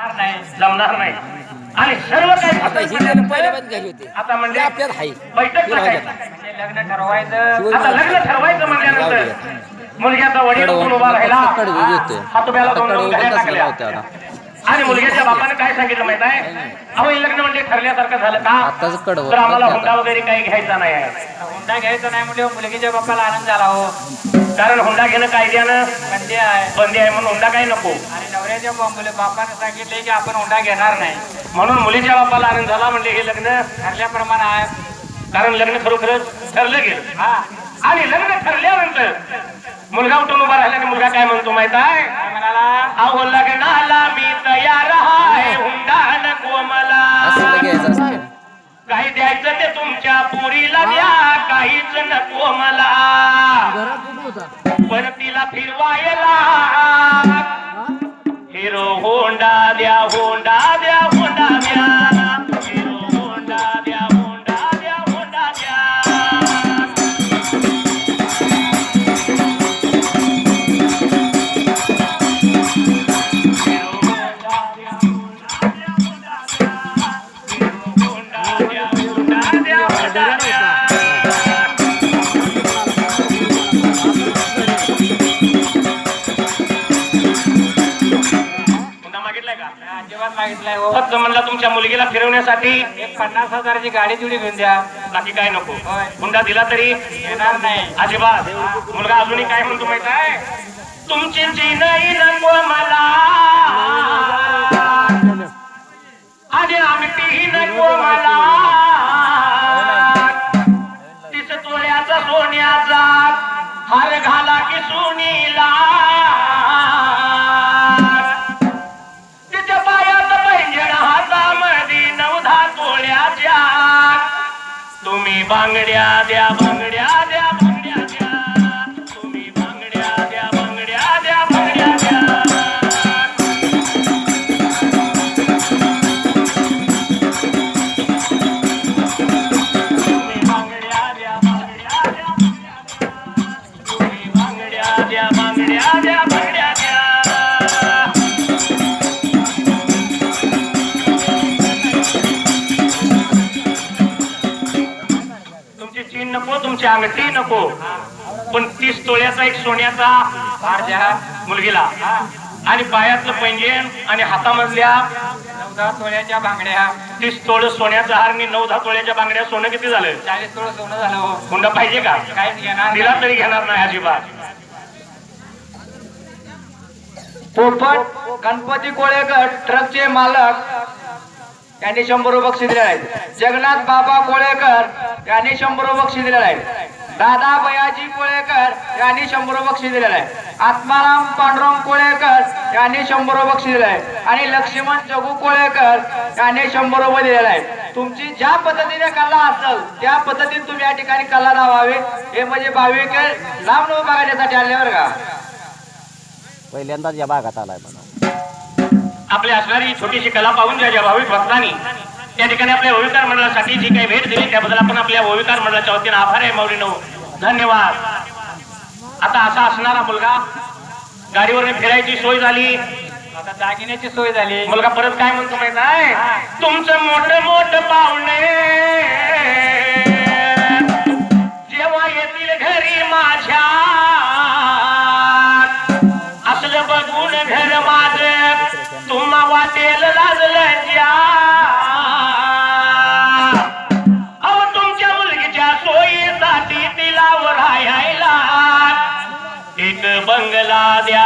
जमणार नाही जमणार नाही. आणि सर्व काही आता ही म्हणजे बैठक हे. म्हणजे लग्न ठरवायचं. आता लग्न ठरवायचं. म्हणल्यानंतर मुलग्याचा वडील उभा राहिला. हातोब्याला दोन टाकल्या? आणि मुलग्याच्या बापाने काय सांगितलं माहीत आहे? अहो हे लग्न म्हणजे ठरल्यासारखं झालं का? तर आम्हाला हुंडा आता. वगैरे काही घ्यायचा नाही आहे. हुंडा घ्यायचा नाही म्हणजे मुलगीच्या बाप्पाला आनंद झाला हो. कारण हुंडा घेणं कायद्यानं बंदी आहे. बंदी आहे म्हणून हुंडा काही नको. नवऱ्याच्या बा- मुले- बापाने सांगितले की आपण हुंडा घेणार नाही. म्हणून मुलीच्या बापाला आनंद झाला म्हणजे हे लग्न ठरल्याप्रमाणे आहे. कारण लग्न खरोखरच ठरलं गेलं. हा. आणि लग्न ठरल्यानंतर मुलगा उठून उभा राहिला आणि मुलगा काय म्हणतो माहीत आहे? म्हणाला? अहो लग्नाला मी तयार आहे हुंडा नको असं मला काही द्यायचं ते तुमच्या पुरीला द्या. होंडा द्या फक्त म्हणला तुमच्या मुलगीला फिरवण्यासाठी एक पन्नास हजाराची गाडी जुडी घेऊन द्या. बाकी काय नको. हुंडा दिला तरी येणार नाही. अजिबात. मुलगा अजूनही काय म्हणतो माहीत आहे? तुमची चिनई नको मला. आणि आमटीही नको मला. तिच तोळ्याचा सोन्याचा हार घाला की सोनीला. तुम्ही बांगड्या द्या बांगड्या. चीन नको तुमची अंगठी नको. पण तीस तोळ्याचा एक सोन्याचा हार द्या मुलगीला. आणि पायातलं पैंजण आणि हातामधल्या चौदा तोळ्याच्या बांगड्या. तीस तोळ सोन्याचा हार आणि नऊ दहा तोळ्याच्या बांगड्या सोनं किती झालं? चाळीस तोळ सोनं झालं हो. हुंडा पाहिजे का? घेणार दिला. तरी घेणार नाही अजिबात. पोपट गणपती कोळेकर ट्रकचे मालक यांनी शंभर रुपये बक्षीस दिलेले आहेत. जगन्नाथ बाबा कोळेकर यांनी शंभर बक्षी बक्षीस आहेत. आहे दादा बयाजी कोळेकर यांनी शंभर बक्षी बक्षीस आहे आत्माराम पांडुरंग कोळेकर यांनी शंभर बक्षी बक्षीस दिले आहे आणि लक्ष्मण जगू कोळेकर यांनी शंभर रुपये दिलेला आहे तुमची ज्या पद्धतीने कला असेल त्या पद्धतीने तुम्ही या ठिकाणी कला लावावे. हे म्हणजे भाविक लांब न बघण्यासाठी आल्यावर का? पहिल्यांदाच या भागात आलाय म्हणा आपली असणारी छोटीशी कला पाहून ज्या ज्या भाविक भक्तांनी त्या ठिकाणी आपल्या ओविकार मंडळासाठी जी काही भेट दिली त्याबद्दल आपण आपल्या ओविकार मंडळाच्या वतीनं आभार आहे मौलीनो. धन्यवाद. आता असा असणारा मुलगा गाडीवर फिरायची सोय झाली. आता दागिन्याची सोय झाली. मुलगा परत काय म्हणतो माहीत आहे तुमचं मोठ मोठ पाहुणे. वाटेल लाजलं ज्या. अहो तुमच्या मुलगीच्या सोयीसाठी तिला राहायला एक बंगला द्या.